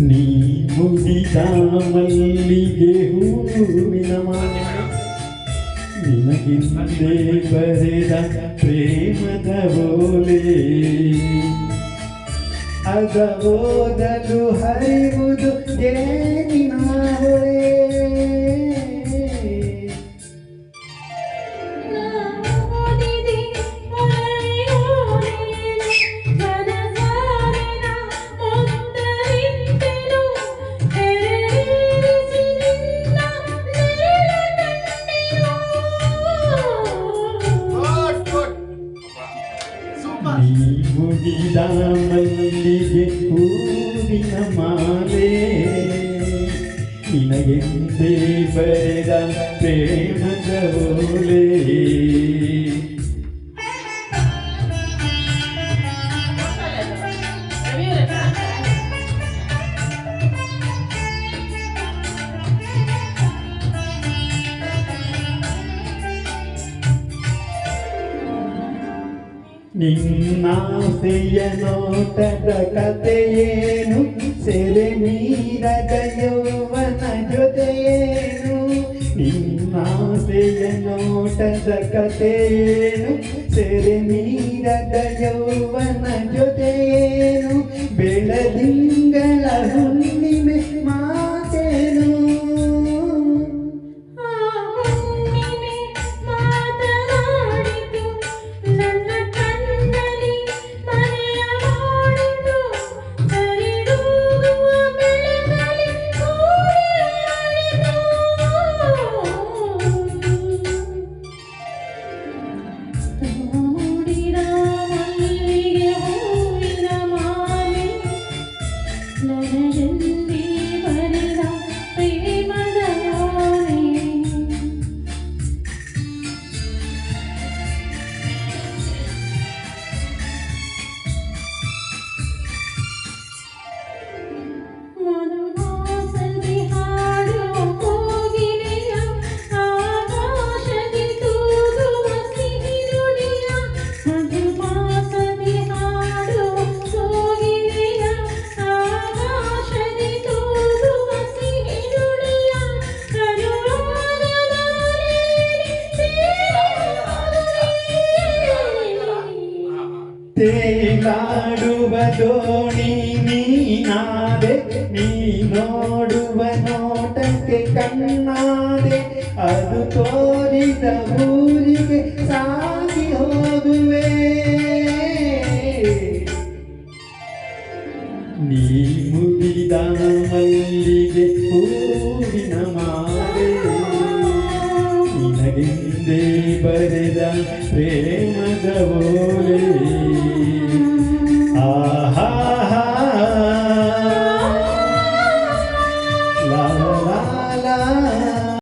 ನೀ ಮುಗಿದ ಮಲ್ಲಿಗೆ ಹೂವಿನ ಮಾಲೆ ನಿನಗಿಂದೇ ಬರೆದ ಪ್ರೇಮದ ಓಲೆ ಅದ ಓದಲು ಹರಿವುದು ಏನಿನ ಮುಗಿದ ಮಲ್ಲಿಗೆ ಹೂವಿನ ಮಾಲೆ ನಿನಗೆಂದೇ ಬರೆದ ಪ್ರೇಮದ ಓಲೆ ನಿನ್ನಾಸೆಯ ನೋಟದ ಕಥೆಯೇನು ಸೆರೆ ಮೀರದ ಯೌವನ ಜೊತೆಯೇನು ನಿನ್ನಾಸೆಯ ನೋಟದ ಕಥೆಯೇನು ಸೆರೆ ಮೀರದ ಯೌವನ ಜೊತೆಯೇನು nothing. ತೇಲಾಡುವ ದೋಣಿ ನೀನಾದೆ ನೀ ನೋಡುವ ನೋಟಕ್ಕೆ ಕಣ್ಣಾದೆ, ಅದು ತೋರಿದ ಊರಿಗೆ ಸಾಗಿ ಹೋಗುವೆ. ನೀ ಮುಗಿದ ಮಲ್ಲಿಗೆ ಹೂವಿನ ಮಾಲೆ. ನಿನಗೆಂದೇ ಬರೆದ ಪ್ರೇಮದ ಓಲೆ.